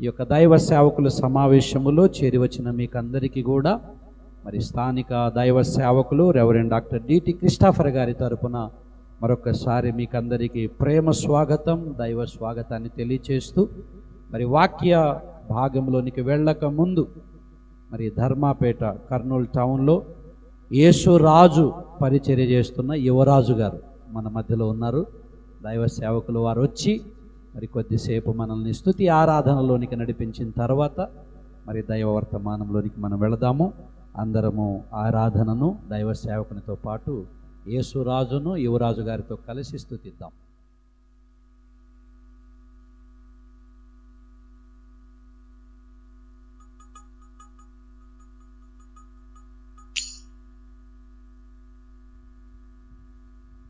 ఈ యొక్క దైవ సేవకుల సమావేశములో చేరివచ్చిన మీకు అందరికీ కూడా మరి స్థానిక దైవ సేవకులు రెవరెండ్ డాక్టర్ డిటి క్రిస్టాఫర్ గారి తరపున మరొకసారి మీకు అందరికీ ప్రేమ స్వాగతం దైవ స్వాగతాన్ని తెలియచేస్తూ మరి వాక్య భాగంలోనికి వెళ్ళక ముందు మరి ధర్మాపేట కర్నూలు టౌన్లో యేసు రాజు పరిచర్య చేస్తున్న యువరాజు గారు మన మధ్యలో ఉన్నారు. దైవ సేవకులు వారు వచ్చి మరి కొద్దిసేపు మనల్ని స్థుతి ఆరాధనలోనికి నడిపించిన తర్వాత మరి దైవ వర్తమానంలోనికి మనం వెళదాము. అందరము ఆరాధనను దైవ సేవకునితో పాటు యేసురాజును యువరాజు గారితో కలిసి స్థుతిద్దాం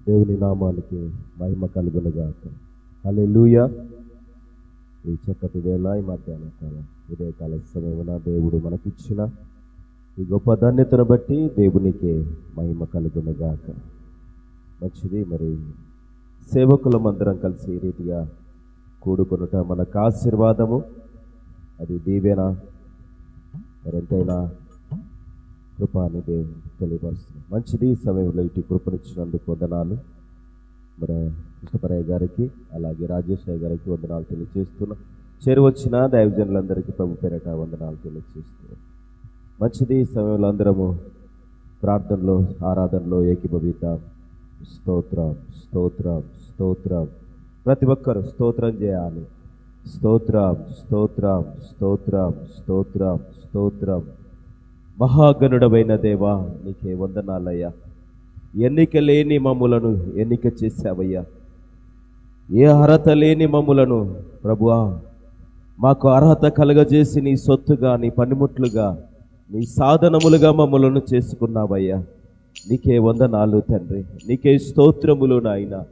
దేవుని నామానికి మహిమ కలుగునుగాక. హల్లెలూయా ఈ చక్కటి వేళ ఈ మధ్యాహ్న కాలం ఉదయకాల సమయమున దేవుడు మనకిచ్చిన ఈ గొప్ప ధన్యతను బట్టి దేవునికే మహిమ కలుగునుగాక. మంచిది మరి. సేవకులమందరం కలిసి ఈ రీతిగా కూడుకొనుట మనకు ఆశీర్వాదము. అది దీవెన. మరెంతైనా కృప అని దేవుడు తెలియపరుస్తుంది. మంచిది సమయంలో ఇటు కృపనిచ్చినందుకు వందనాలు. మన కృష్ణపరయ్య గారికి అలాగే రాజేష్ అయ్య గారికి వందనాలు తెలియజేస్తున్నా. చేరువచ్చిన దైవజనులందరికీ ప్రభు పేరట వందనాలు తెలియజేస్తున్నాం మంచిది ఈ సమయంలో అందరము ప్రార్థనలో ఆరాధనలో ఏకీభవిద్దాం. స్తోత్రం స్తోత్రం స్తోత్రం. ప్రతి ఒక్కరు స్తోత్రం చేయాలి. స్తోత్రం స్తోత్రం స్తోత్రం స్తోత్రం స్తోత్రం. మహాగణుడమైన దేవా నీకే వందనాలయ్యా. ఎన్నిక లేని మమ్ములను ఎన్నిక చేశావయ్యా. ఏ అర్హత లేని మమ్ములను ప్రభువా మాకు అర్హత కలగజేసి నీ సొత్తుగా నీ పనిముట్లుగా నీ సాధనములుగా మమ్మలను చేసుకున్నావయ్యా. నీకే వందనాలు తండ్రి నీకే స్తోత్రములు నాయన.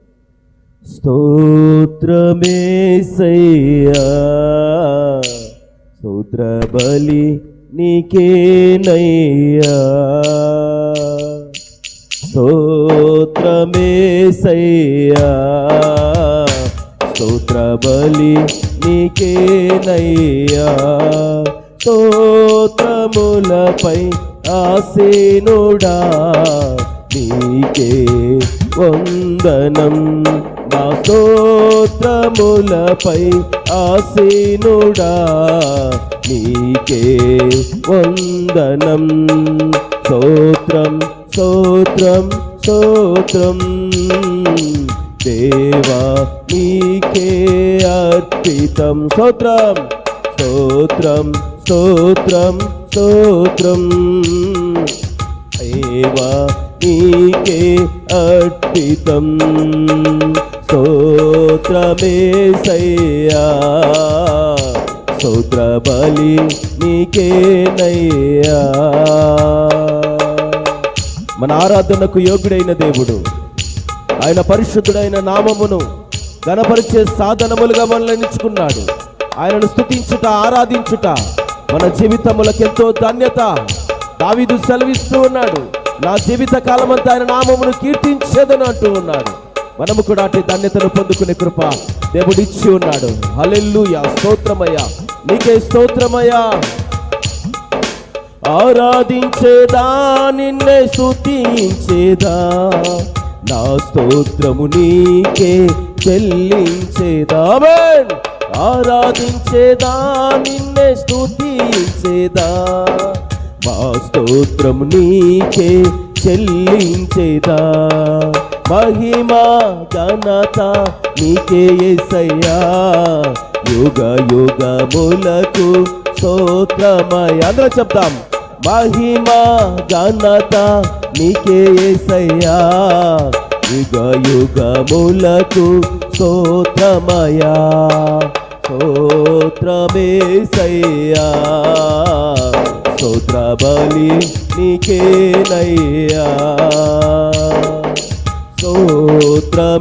స్తోత్రమేసయ్యా స్తోత్ర బలి నీకేనయ్యా. స్తోత్రమేసయ్యా. స్తోత్ర బలి నీకేనయ్యా. స్తోత్రములపై ఆసీనుడా నీకే వందనం. నా స్తోత్రములపై ఆసీనుడా నీకే వందనం. స్తోత్రం స్తోత్రం స్తోత్రం. దేవా నీకే అర్పితం. స్తోత్రం స్తోత్రం స్తోత్రం స్తోత్రం. దేవా నీకే అర్పితం. స్తోత్రమేసయ్యా స్తోత్ర బలి నీకే నయ్యా మన ఆరాధనకు యోగ్యుడైన దేవుడు. ఆయన పరిశుద్ధుడైన నామమును గణపరిచే సాధనములుగా మనల్ని ఎంచుకున్నాడు ఆయనను స్తుతించుట ఆరాధించుట మన జీవితములకెంతో ధన్యత. దావిదు సెలవిస్తూ ఉన్నాడు నా జీవిత కాలమంతా ఆయన నామమును కీర్తించేదని అంటూ ఉన్నాడు. మనము కూడా అటు ధన్యతను పొందుకునే కృప దేవుడిచ్చి ఉన్నాడు. హలెల్లుయా స్తోత్రమయ్యా. నీకే స్తోత్రమయ్యా. ఆరాధించేదా నిన్నే స్తుతించేదా? నా స్తోత్రము నీకే చెల్లించేదా. ఆరాధించేదా నిన్నే స్థుతించేదా మా స్తోత్రము నీకే చెల్లించేదా? మహిమా ఘనత నీకే ఎసయ్యా యుగ యుగములకు స్తోత్రమయ అందరం చెప్తాం మహిమా ఘనత నీకే ఎసయ్యా యుగ యుగములకు స్తోత్రమయా స్తోత్రమేసయ్యా స్తోత్ర బలి నీకేనయ్యా.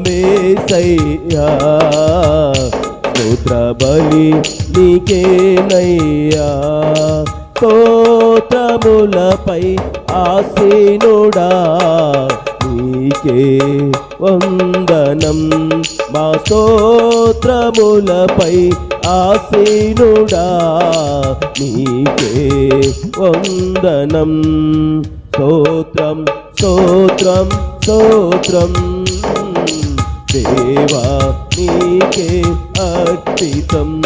స్తోత్రమేసయ్యా స్తోత్ర బలి నీకేనయ్యా. స్తోత్రములపై ఆసీనుడా. నీకే వందనం. మా స్తోత్రములపై ఆసీనుడా. నీకే వందనం. స్తోత్రం స్తోత్రం స్తోత్రం. దేవా నీకే అర్పితం.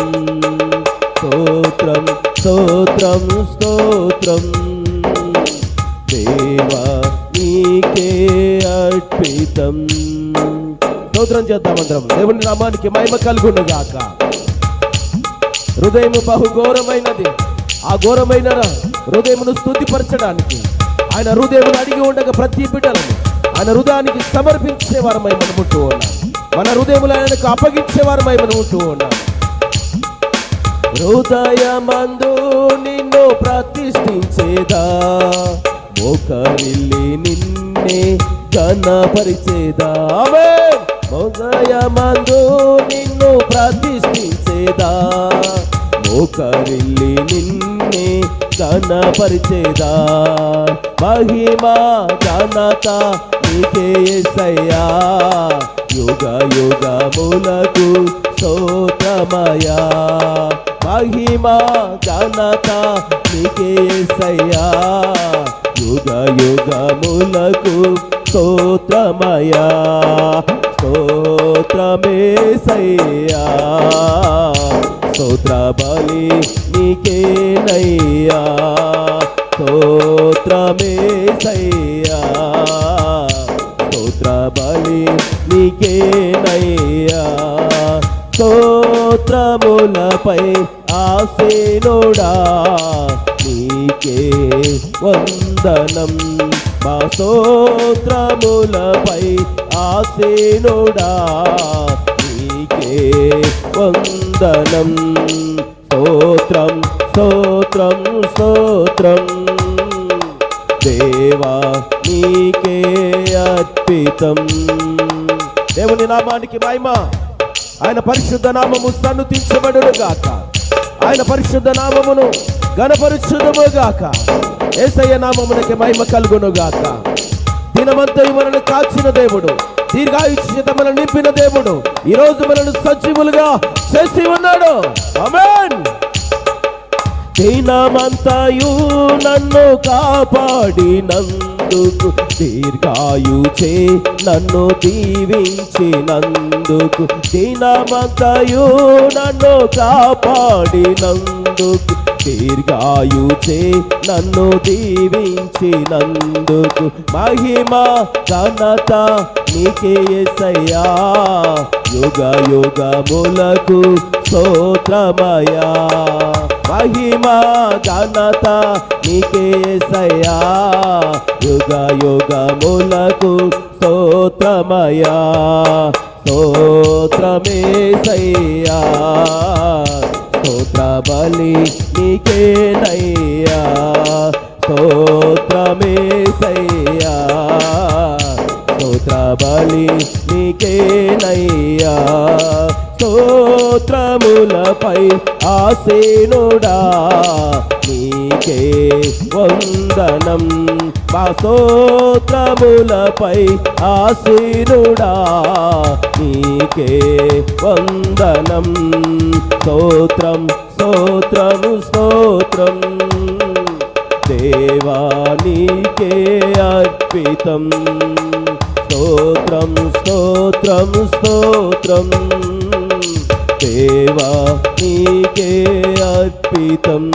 స్తోత్రం స్తోత్రం స్తోత్రం. దేవా నీకే అర్పితం. స్తోత్రం చేద్దామందరం దేవుని నామానికి మహిమ కలుగును హృదయము హృదయం బహు ఘోరమైనది ఆ ఘోరమైన హృదయమును స్థుతిపరచడానికి ఆయన హృదయమును అడిగి ఉండగా ప్రతి బిడ్డలను ఆయన హృదయానికి సమర్పించే వారమై మనం ఉంటూ ఉన్నాం. మన హృదయములు ఆయనకు అప్పగించే వారమై మనం ఉంటూ ఉన్నాం. హృదయమందు నిన్ను ప్రతిష్ఠించేదా? మోకరిల్లి నిన్నే ఘనపరిచేదా? ఆమేన్. హృదయమందు నిన్ను ప్రతిష్ఠించేదా? మోకరిల్లి నిన్నే ఘనపరిచేదా? మహిమా ఘనత నీకే సయ్యా యుగ యుగములకు సోతమయా మహిమా ఘనత నీకే యేసయ్యా యుగ యుగములకు స్తోత్రమయా స్తోత్రమేసయ్యా స్తోత్ర బలి నీకేనయ్యా స్తోత్రమేసయ్యా స్తోత్ర బలి నీకేనయ్యా స్తోత్రములపై ఆసేనుడా నీకే వందనం. మా స్తోత్రములపై ఆసేనుడా నీకే వందనం. స్తోత్రం స్తోత్రం స్తోత్రం. దేవా నీకే అర్పితం. దేవుని నామానికి మహిమ. ఆయన పరిశుద్ధ నామము సన్నుతించబడుగాక గాక ఆయన పరిశుద్ధ నామమును గణపరిశుద్ధము గాక ఏసయ్య నామమునకి మహిమ కలుగును గాక దినమంతయు మనల్ని కాచిన దేవుడు దీర్ఘాయుష్యత మనల్ని నింపిన దేవుడు ఈ రోజు మనల్ని సజీవులుగా చేసి ఉన్నాడు. ఆమేన్. దినమంతయు నన్ను కాపాడినందుకు దీర్ఘాయుచే నన్ను దీవించినందుకు దినమంతయు నన్ను కాపాడినందుకు దీర్ఘాయుచే నన్ను దీవించినందుకు మహిమ ఘనత నీకే ఎసయ్యా యుగ యుగములకు స్తోత్రమయా మహిమా ఘనత నీకే ఎసయ్యా యుగ యుగములకు స్తోత్రమయా స్తోత్రమేసయ్యా స్తోత్ర బలి నీకేనయ్యా స్తోత్రమేసయ్యా స్తోత్రములపై ఆసేనుడా నీకే వందనం. మా స్తోత్రములపై ఆసీనుడా నీకే వందనం. స్తోత్రం స్తోత్రము స్తోత్రం. దేవానీకే అర్పితం. స్తోత్రం స్తోత్రం స్తోత్రం. దేవా నీకే అర్పితం.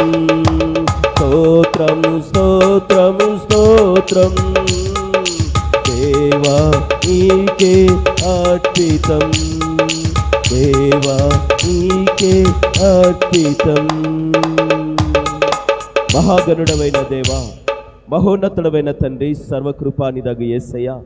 స్తోత్రం స్తోత్రం స్తోత్రం. దేవా నీకే అర్పితం. దేవా నీకే అర్పితం. మహాగణుడమైన దేవా మహోన్నతుడమైన తండ్రి సర్వకృపాని సర్వకృపానిదగు ఏసయ్యా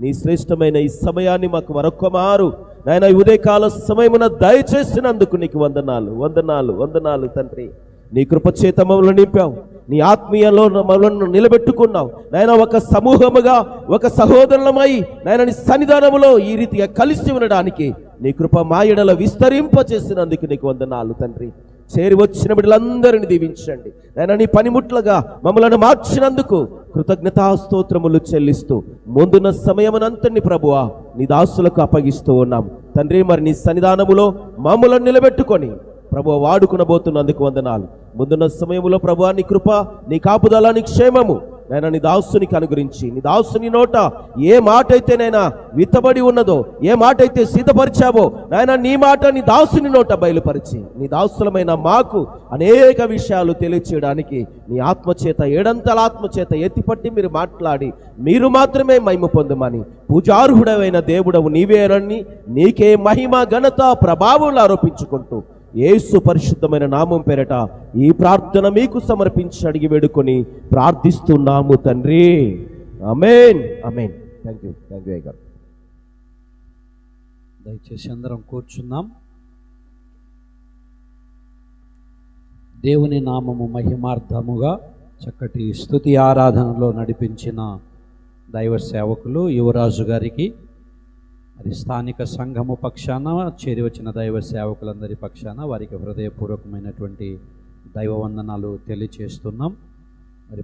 నీ శ్రేష్టమైన ఈ సమయాన్ని మాకు మరొక్క మారు. నాయన ఉదయకాల సమయమున దయచేసినందుకు నీకు వందనాలు వందనాలు వందనాలు తండ్రి. నీ కృపచేత మమ్మల్ని నింపావు. నీ ఆత్మీయంలో మమ్మల్ని నిలబెట్టుకున్నావు. నాయన ఒక సమూహముగా ఒక సహోదరులమై నాయన నీ సన్నిధానములో ఈ రీతిగా కలిసి ఉండడానికి నీ కృప మాయడల విస్తరింపచేసినందుకు నీకు వందనాలు తండ్రి. చేరి వచ్చిన బిడ్డలందరిని దీవించండి. నేను నీ పనిముట్లుగా మమ్మలను మార్చినందుకు కృతజ్ఞతాస్తోత్రములు చెల్లిస్తూ ముందున్న సమయమునంతని ప్రభువా నీ దాసులకు అప్పగిస్తూ ఉన్నాం తండ్రి మరి నీ సన్నిధానములో మమ్మలను నిలబెట్టుకొని ప్రభు వాడుకునబోతున్నందుకు వందనాలు. ముందున్న సమయంలో ప్రభు నీ కృప నీ కాపుదల నీ క్షేమము నైనా నీ దాసునికి అనుగురించి నీ దాసుని నోట ఏ మాట అయితే నైనా విత్తబడి ఉన్నదో ఏ మాట అయితే సిద్ధపరిచావో నాయన నీ మాట నీ దాసుని నోట బయలుపరిచి నీ దాసులమైన మాకు అనేక విషయాలు తెలియచేయడానికి నీ ఆత్మచేత ఏడంతల ఆత్మచేత ఎత్తిపట్టి మీరు మాట్లాడి మీరు మాత్రమే మహిమ పొందమని పూజార్హుడమైన దేవుడవు నీవేనని నీకే మహిమ ఘనత ప్రభావం ఆరోపించుకుంటూ ఏసు పరిశుద్ధమైన నామం పేరట ఈ ప్రార్థన మీకు సమర్పించి అడిగి వేడుకొని ప్రార్థిస్తున్నాము తండ్రి. Amen amen thank you thank you గారు. దయచేసి అందరం కూర్చున్నాం. దేవుని నామము మహిమార్థముగా చక్కటి స్తుతి ఆరాధనలో నడిపించిన దైవ సేవకులు యువరాజు గారికి మరి స్థానిక సంఘము పక్షాన చేరి వచ్చిన దైవ సేవకులందరి పక్షాన వారికి హృదయపూర్వకమైనటువంటి దైవ వందనాలు తెలియచేస్తున్నాం. మరి